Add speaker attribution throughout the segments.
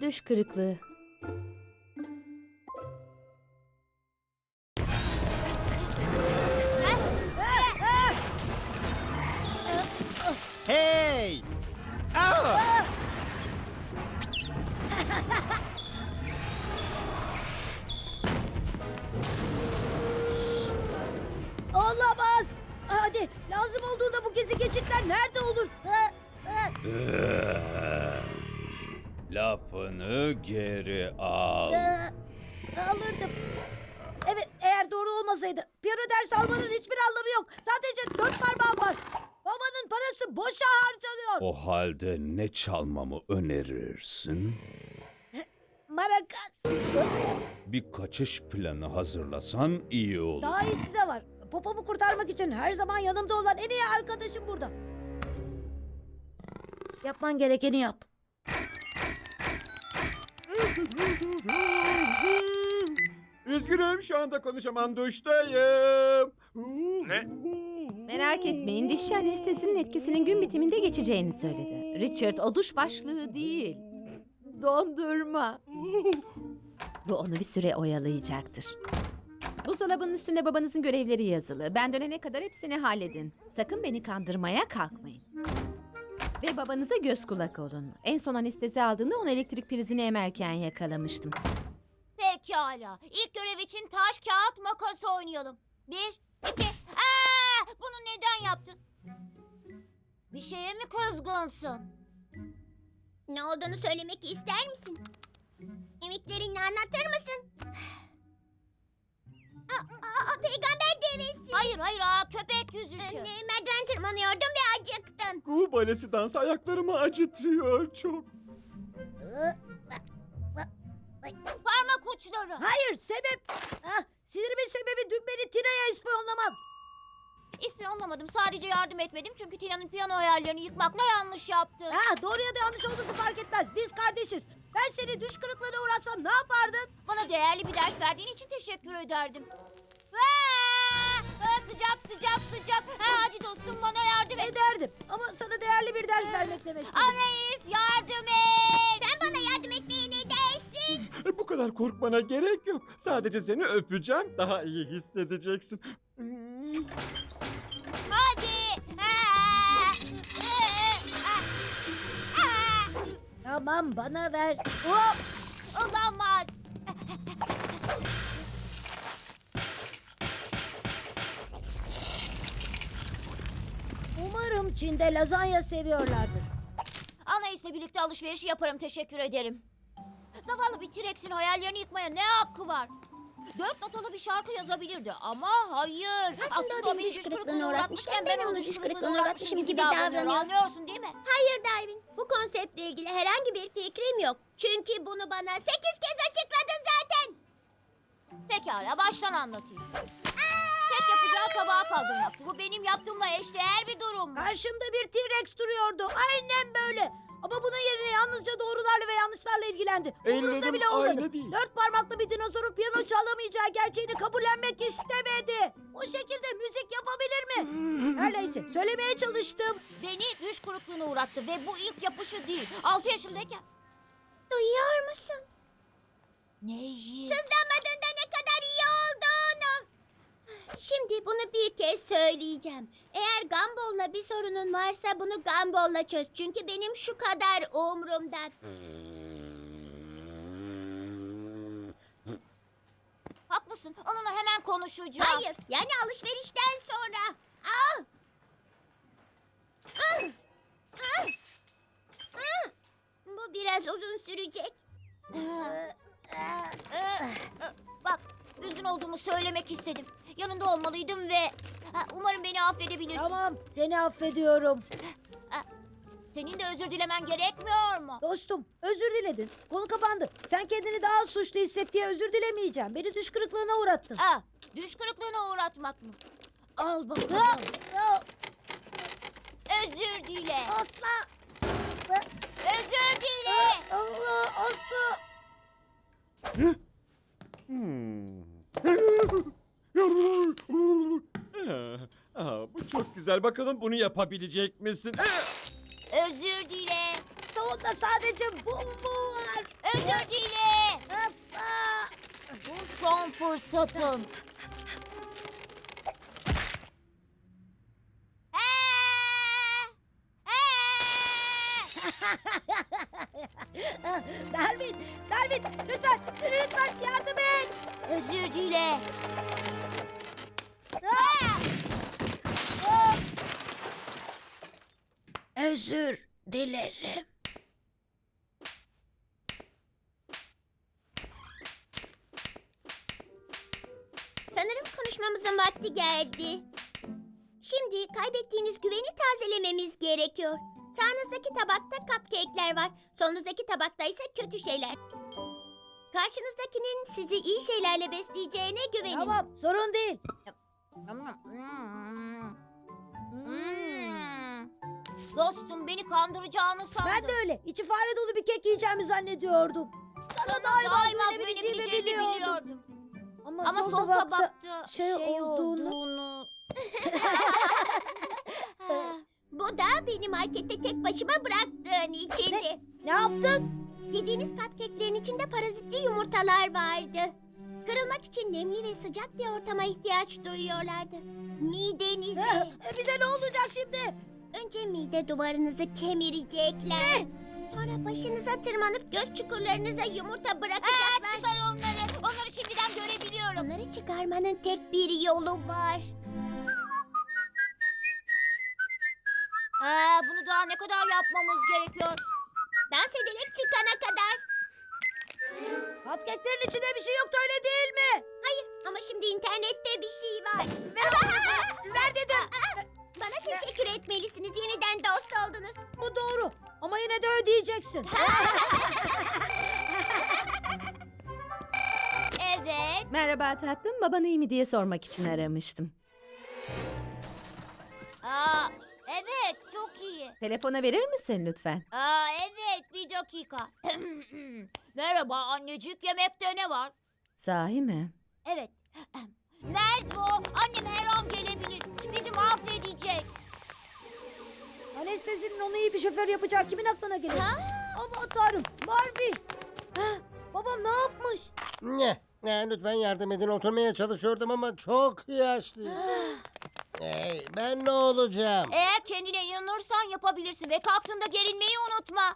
Speaker 1: Düş kırıklığı.
Speaker 2: Hey! Aa!
Speaker 3: Olamaz. Hadi lazım olduğunda bu gezi geçitler nerede olur? Ha, ha.
Speaker 4: Lafını geri al.
Speaker 3: Ee, alırdım. Evet eğer doğru olmasaydı piyano ders almanın hiçbir anlamı yok. Sadece dört parmağım var. Babanın parası boşa harcanıyor.
Speaker 4: O halde ne çalmamı önerirsin?
Speaker 3: Marakas.
Speaker 4: Bir kaçış planı hazırlasan iyi olur.
Speaker 3: Daha iyisi de var. Popomu kurtarmak için her zaman yanımda olan en iyi arkadaşım burada. Yapman gerekeni yap.
Speaker 2: Üzgünüm şu anda konuşamam duştayım.
Speaker 5: Ne?
Speaker 1: Merak etmeyin dişçi anestezinin etkisinin gün bitiminde geçeceğini söyledi. Richard o duş başlığı değil. Dondurma. Bu onu bir süre oyalayacaktır. Buzdolabının üstünde babanızın görevleri yazılı. Ben dönene kadar hepsini halledin. Sakın beni kandırmaya kalkmayın. Ve babanıza göz kulak olun. En son anestezi aldığında onu elektrik prizine emerken yakalamıştım.
Speaker 6: Pekala. İlk görev için taş, kağıt, makas oynayalım. Bir, iki... Aa, bunu neden yaptın? Bir şeye mi kızgınsın?
Speaker 7: Ne olduğunu söylemek ister misin? Mimiklerinle anlatır mısın? Aa, aa, peygamber devesi.
Speaker 6: Hayır hayır aa, köpek yüzücü.
Speaker 7: Ee, tırmanıyordum ve acıktın.
Speaker 2: Kuğu balesi dansı ayaklarımı acıtıyor çok.
Speaker 6: Parmak uçları.
Speaker 3: Hayır sebep. Ah, sinirimin sebebi dün beni Tina'ya ispiyonlamam.
Speaker 6: İspiyonlamadım sadece yardım etmedim çünkü Tina'nın piyano hayallerini yıkmakla yanlış yaptın.
Speaker 3: Ha, doğru ya da yanlış olması fark etmez. Biz kardeşiz. Ben seni düş kırıklığına uğratsam ne yapardın?
Speaker 6: Bana değerli bir ders verdiğin için teşekkür ederdim. Sıcak sıcak sıcak. Ha, hadi dostum bana yardım et.
Speaker 3: Ederdim. Ama sana değerli bir ders vermekle meşgulüm.
Speaker 6: Anais yardım et.
Speaker 7: Sen bana yardım etmeye ne dersin?
Speaker 2: Bu kadar korkmana gerek yok. Sadece seni öpeceğim. Daha iyi hissedeceksin.
Speaker 6: Hadi.
Speaker 3: Tamam bana ver. Hop.
Speaker 6: Olamaz.
Speaker 3: Çin'de lazanya seviyorlardır.
Speaker 6: Anais'le birlikte alışveriş yaparım teşekkür ederim. Zavallı bir T-Rex'in hayallerini yıkmaya ne hakkı var? Dört notalı bir şarkı yazabilirdi ama hayır.
Speaker 7: Aslında o beni düş kırıklığına uğratmışken ben onu düş kırıklığına uğratmışım gibi davranıyor.
Speaker 6: Anlıyorsun değil mi?
Speaker 7: Hayır Darwin. Bu konseptle ilgili herhangi bir fikrim yok. Çünkü bunu bana sekiz kez açıkladın zaten.
Speaker 6: Pekala baştan anlatayım. Tek yapacağı tabağı kaldırmaktı. Bu benim yaptığımla eşdeğer bir durum.
Speaker 3: Karşımda bir T-Rex duruyordu. Aynen böyle. Ama bunun yerine yalnızca doğrularla ve yanlışlarla ilgilendi. Umurunda
Speaker 2: Ellerim
Speaker 3: bile olmadı.
Speaker 2: aynı değil.
Speaker 3: Dört parmaklı bir dinozorun piyano çalamayacağı gerçeğini kabullenmek istemedi. O şekilde müzik yapabilir mi? Her neyse söylemeye çalıştım.
Speaker 6: Beni düş kırıklığına uğrattı ve bu ilk yapışı değil. Altı yaşındayken.
Speaker 7: Duyuyor musun?
Speaker 6: Neyi?
Speaker 7: Sızlanmadığında ne kadar. Şimdi bunu bir kez söyleyeceğim. Eğer Gumball'la bir sorunun varsa bunu Gumball'la çöz. Çünkü benim şu kadar umrumda.
Speaker 6: Haklısın. Onunla hemen konuşacağım.
Speaker 7: Hayır, yani alışverişten sonra. Al. Ah! Ah! Ah! Bu biraz uzun sürecek.
Speaker 6: Ee, e, Bak, üzgün olduğumu söylemek istedim. Yanında olmalıydım ve ha, umarım beni affedebilirsin.
Speaker 3: Tamam seni affediyorum.
Speaker 6: Senin de özür dilemen gerekmiyor mu?
Speaker 3: Dostum özür diledin. Konu kapandı. Sen kendini daha suçlu hisset diye özür dilemeyeceğim. Beni düş kırıklığına uğrattın.
Speaker 6: Aa, düş kırıklığına uğratmak mı? Al bakalım.
Speaker 3: Ah,
Speaker 6: Özür dile.
Speaker 3: Asla.
Speaker 6: Özür dile.
Speaker 3: Ah, Allah asla.
Speaker 2: Hmm. Ee, aa, bu çok güzel. Bakalım bunu yapabilecek misin? Ee,
Speaker 6: Özür dile.
Speaker 3: Tavuğunda sadece bu mu var?
Speaker 6: Özür dile. Asla.
Speaker 3: Bu son fırsatın. Ee, Darwin, Darwin lütfen
Speaker 6: Özür dile.
Speaker 3: Özür dilerim.
Speaker 7: Sanırım konuşmamızın vakti geldi. Şimdi kaybettiğiniz güveni tazelememiz gerekiyor. Sağınızdaki tabakta cupcake'ler var. Solunuzdaki tabakta ise kötü şeyler. Karşınızdakinin sizi iyi şeylerle besleyeceğine güvenin.
Speaker 3: Tamam, sorun değil.
Speaker 6: Hmm. Dostum beni kandıracağını sandım.
Speaker 3: Ben de öyle. İçi fare dolu bir kek yiyeceğimi zannediyordum.
Speaker 6: Sana
Speaker 3: daima
Speaker 6: daima
Speaker 3: güvenebileceğimi biliyordum.
Speaker 6: biliyordum.
Speaker 3: Ama,
Speaker 6: Ama
Speaker 3: sol,
Speaker 6: sol
Speaker 3: tabakta...
Speaker 6: tabakta
Speaker 3: şey
Speaker 6: şey,
Speaker 3: olduğunu-
Speaker 6: olduğunu...
Speaker 7: Bu da beni markette tek başıma bıraktığın içindi.
Speaker 3: Ne yaptın?
Speaker 7: Yediğiniz cupcake'lerin içinde parazitli yumurtalar vardı. Kırılmak için nemli ve sıcak bir ortama ihtiyaç duyuyorlardı. Midenize.
Speaker 3: Eh, Bize ne olacak şimdi?
Speaker 7: Önce mide duvarınızı kemirecekler. Sonra başınıza tırmanıp göz çukurlarınıza yumurta
Speaker 6: Aa,
Speaker 7: bırakacaklar.
Speaker 6: çıkar onları. Onları şimdiden görebiliyorum.
Speaker 7: Onları çıkarmanın tek bir yolu var.
Speaker 6: Aa, bunu daha ne kadar yapmamız gerekiyor?
Speaker 7: Dans ederek çıkana kadar.
Speaker 3: Cupcake'lerin içinde bir şey yoktu öyle değil mi?
Speaker 7: Hayır ama şimdi internette bir şey var.
Speaker 3: Ver dedim.
Speaker 7: Bana teşekkür etmelisiniz. Yeniden dost oldunuz.
Speaker 3: Bu doğru. Ama yine de ödeyeceksin.
Speaker 6: Evet.
Speaker 1: Merhaba tatlım, baban iyi mi diye sormak için aramıştım.
Speaker 6: Aa, evet çok iyi.
Speaker 1: Telefona verir misin lütfen?
Speaker 6: Aa, dakika. Merhaba annecik yemekte ne var?
Speaker 1: Sahi mi?
Speaker 6: Evet. Nerede o? Annem her an gelebilir. Bizi mahvedecek.
Speaker 3: Anestezinin onu iyi bir şoför yapacağı kimin aklına gelir? Aman tanrım. Barbie. Hah, Babam ne yapmış?
Speaker 5: Ne? Ne, lütfen yardım edin. Oturmaya çalışıyordum ama çok yaşlı. Hey, ben ne olacağım?
Speaker 6: Eğer kendine inanırsan yapabilirsin ve kalktığında gerilmeyi unutma.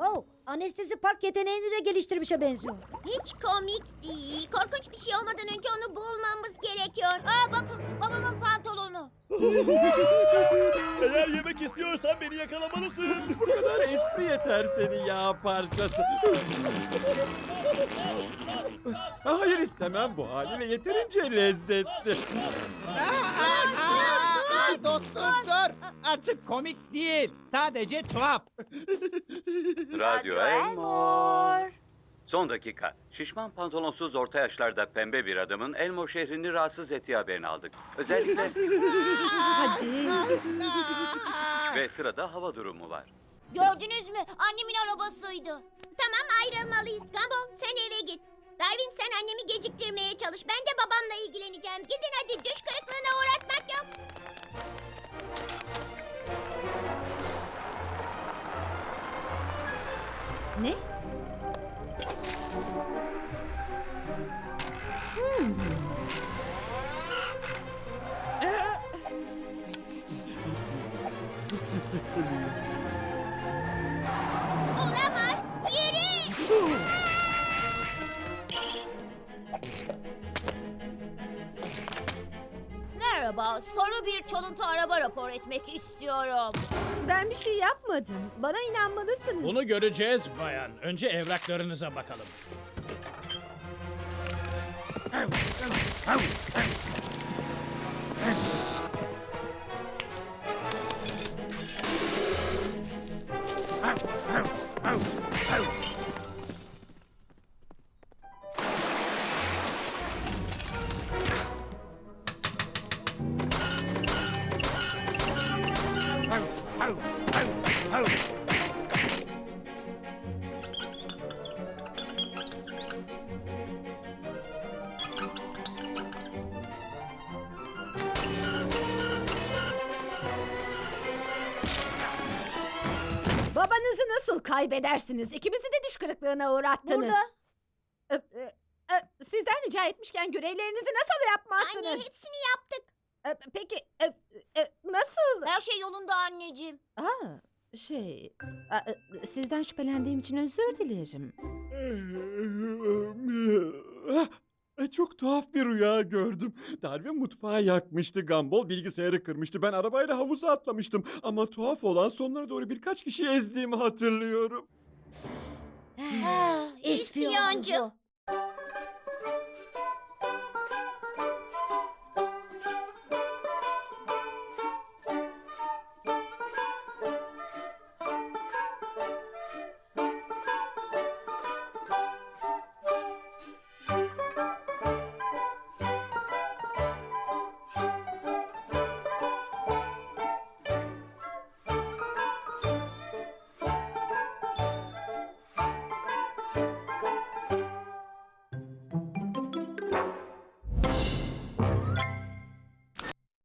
Speaker 3: Oh, anestezi park yeteneğini de geliştirmişe benziyor.
Speaker 7: Hiç komik değil. Korkunç bir şey olmadan önce onu bulmamız gerekiyor.
Speaker 6: Aa bakın babamın pantolonu.
Speaker 2: Eğer yemek istiyorsan beni yakalamalısın. Bu kadar espri yeter seni yağ parçası. Hayır istemem bu haliyle yeterince lezzetli.
Speaker 8: Aa, dostum dur. Artık komik değil. Sadece tuhaf.
Speaker 9: Radyo Elmor. Son dakika. Şişman pantolonsuz orta yaşlarda pembe bir adamın Elmore şehrini rahatsız ettiği haberini aldık. Özellikle
Speaker 1: Hadi.
Speaker 9: ve sırada hava durumu var.
Speaker 6: Gördünüz mü? Annemin arabasıydı.
Speaker 7: Tamam ayrılmalıyız. Gumball sen eve git. Darwin sen annemi geciktirmeye çalış. Ben de babamla ilgileneceğim. Gidin hadi düş kırıklığına uğratmak yok.
Speaker 1: Ne?
Speaker 6: araba, sarı bir çalıntı araba rapor etmek istiyorum.
Speaker 1: Ben bir şey yapmadım. Bana inanmalısınız.
Speaker 10: Bunu göreceğiz bayan. Önce evraklarınıza bakalım.
Speaker 1: Kaybedersiniz? İkimizi de düş kırıklığına uğrattınız.
Speaker 3: Burada.
Speaker 1: Ö- ö- ö, Sizden rica etmişken görevlerinizi nasıl yapmazsınız?
Speaker 7: Anne hepsini yaptık.
Speaker 1: Ö, Peki ö, ö, nasıl?
Speaker 6: Her şey yolunda anneciğim.
Speaker 1: Aa, şey, a, ö, sizden şüphelendiğim için özür dilerim.
Speaker 2: Ah, Çok tuhaf bir rüya gördüm. Darwin mutfağı yakmıştı. Gumball bilgisayarı kırmıştı. Ben arabayla havuza atlamıştım. Ama tuhaf olan sonlara doğru birkaç kişi ezdiğimi hatırlıyorum.
Speaker 3: İspiyoncu.